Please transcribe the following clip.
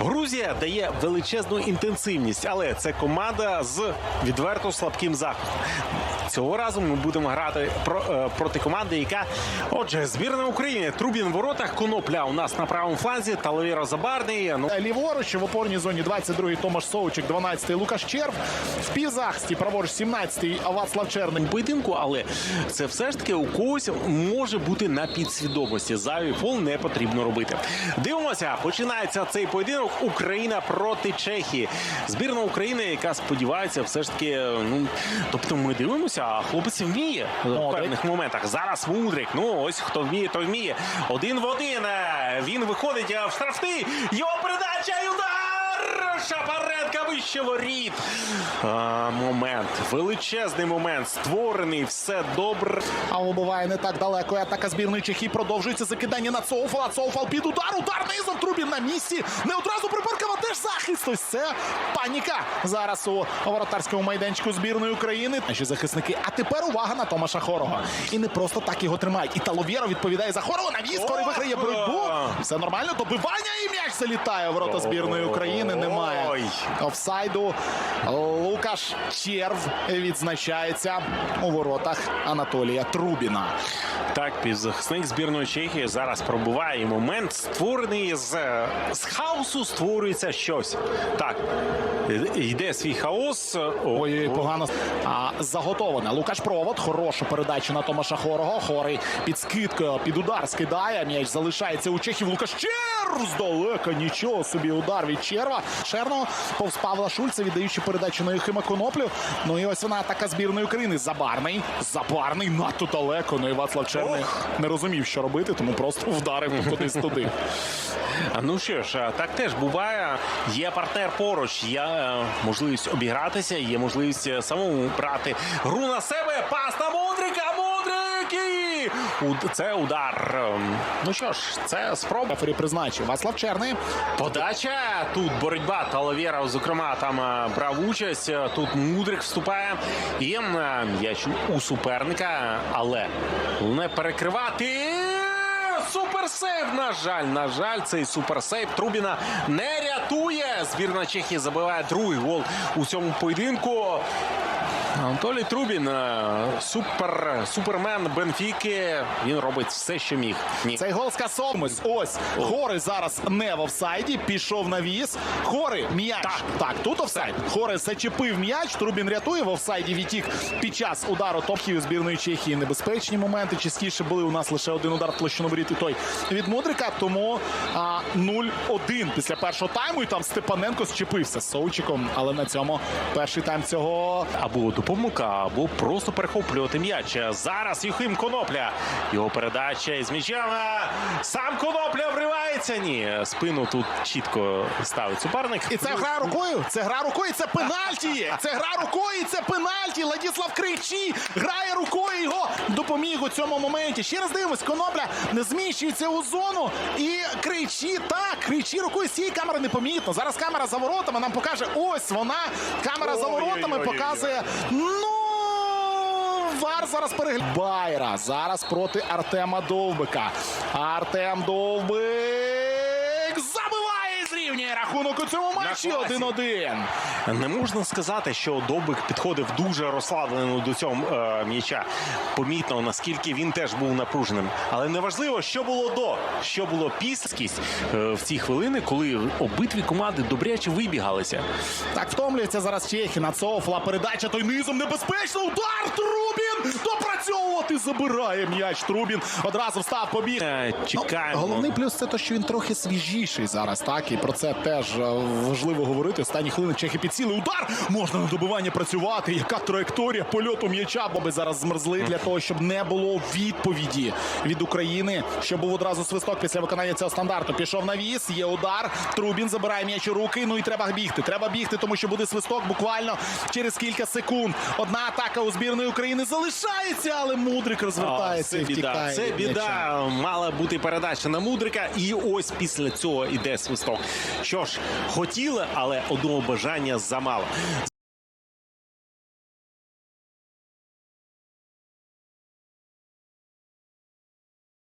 Грузія дає величезну інтенсивність, але це команда з відверто слабким захистом. Цього разу ми будемо грати про, е, проти команди, яка, отже, збірна України. Трубін в воротах, конопля у нас на правому фланзі, Талавіра Забарний. Ну, Ліворуч в опорній зоні 22-й Томаш Совчик, 12-й Лукаш Черв. В півзахисті праворуч 17-й Вацлав Черний. поєдинку, але це все ж таки у когось може бути на підсвідомості. Зайвий фол не потрібно робити. Дивимося, починається цей поєдинок. Україна проти Чехії. Збірна України, яка сподівається, все ж таки. Ну тобто, ми дивимося, а хлопець вміє в певних моментах. Зараз мудрик. Ну ось хто вміє, той вміє. Один в один. Е, Він виходить е, в штрафний. Його воріт. А, момент. Величезний момент. Створений. Все добре. А вибиває не так далеко. І Атака збірної Чехії продовжується закидання на Цоуфала. Цоуфал під удар. Удар низом. Трубін на місці. Не одразу приборкава теж захист. Ось це паніка. Зараз у воротарському майданчику збірної України. Наші захисники. А тепер увага на Томаша Хорого. І не просто так його тримають. І Таловєро відповідає за Хорова. Навіс. Хорий виграє боротьбу. Все нормально. Добивання і м'яч залітає. у Ворота збірної України немає. Офсайду. Лукаш Черв відзначається у воротах Анатолія Трубіна. Так, півзахисник збірної Чехії зараз пробуває і момент створений з, з хаосу. Створюється щось. Так, йде свій хаос. Ой, погано. А, заготоване. Лукаш Провод. Хорошу передачу на Томаша Хорого. Хорий під скидкою, під удар скидає. М'яч залишається у Чехів. Лукаш Черв здалека. Нічого собі удар від Черва. Шерно повз Павла Шульца, віддаючи передачу на Юхима Коноплю. Ну і ось вона атака збірної України. Забарний. Забарний надто далеко. Ну і Вацлав Черний не розумів, що робити, тому просто вдарив кудись туди. А ну що ж, так теж буває. Є партнер поруч, є е, можливість обігратися, є можливість е, самому брати гру на себе. Пас на Мудрика! Це удар. Ну що ж, це спроба. Рефері призначив. Вацлав Черний. Подача тут боротьба. Талавєра, зокрема, там е, брав участь. Тут мудрик вступає. І е, м'яч у суперника, але не перекривати. Суперсейв! На жаль, на жаль, цей суперсейв Трубіна не рятує. Збірна Чехії забиває другий гол у цьому поєдинку. Анатолій Трубін, е, супер, супермен Бенфіки. Він робить все, що міг. Ні. Цей гол скасовуємось. Ось Хори зараз не в офсайді. Пішов на віз. Хори м'яч. Так. так, тут офсайд. Хори зачепив м'яч. Трубін рятує в офсайді. Відтік під час удару топхів збірної Чехії. Небезпечні моменти. Частіше були у нас лише один удар в площину воріт і той від Мудрика. Тому а, 0-1 після першого тайму. І там Степаненко зчепився з Соучиком. Але на цьому перший тайм цього або допомога, або просто перехоплювати м'яч. Зараз Юхим Конопля. Його передача із м'ячем. а Сам Конопля вривається. Ні, спину тут чітко ставить суперник. І це гра рукою. Це гра рукою. Це пенальті. Це гра рукою. і Це пенальті. Ладіслав Кричі грає рукою. Його допоміг у цьому моменті. Ще раз дивимось. Конопля не зміщується у зону. І кричі так. Кричі рукою. З цієї камери непомітно. Зараз камера за воротами нам покаже. Ось вона. Камера за воротами показує. Ну. Вар зараз переглядає. Байра зараз проти Артема Довбика. Артем Довбик рахунок у цьому матчі класі. 1-1. Не можна сказати, що Довбик підходив дуже розслаблено до цього е, м'яча. Помітно, наскільки він теж був напруженим. Але неважливо, що було до, що було піскість е, в ці хвилини, коли обидві команди добряче вибігалися. Так втомлюється зараз Чехи на Цофла. Передача той низом небезпечно. Удар Трубін допрацьовувати забирає м'яч. Трубін одразу встав побіг. Е, Чекаємо. Ну, головний плюс це те, що він трохи свіжіший зараз. Так і про це теж е, важливо говорити. Останні хвилини Чехи підсіли. Удар можна на добивання працювати. Яка траєкторія польоту м'яча, бо би зараз змерзли для того, щоб не було відповіді від України. Щоб був одразу свисток після виконання цього стандарту. Пішов на віз, є удар. Трубін забирає м'яч у руки. Ну і треба бігти. Треба бігти, тому що буде свисток буквально через кілька секунд. Одна атака у збірної України залишається, але мудрик розвертається Це і біда. втікає. Це біда. Мала бути передача на мудрика, і ось після цього іде свисток. Що ж, хотіли, але одного бажання замало.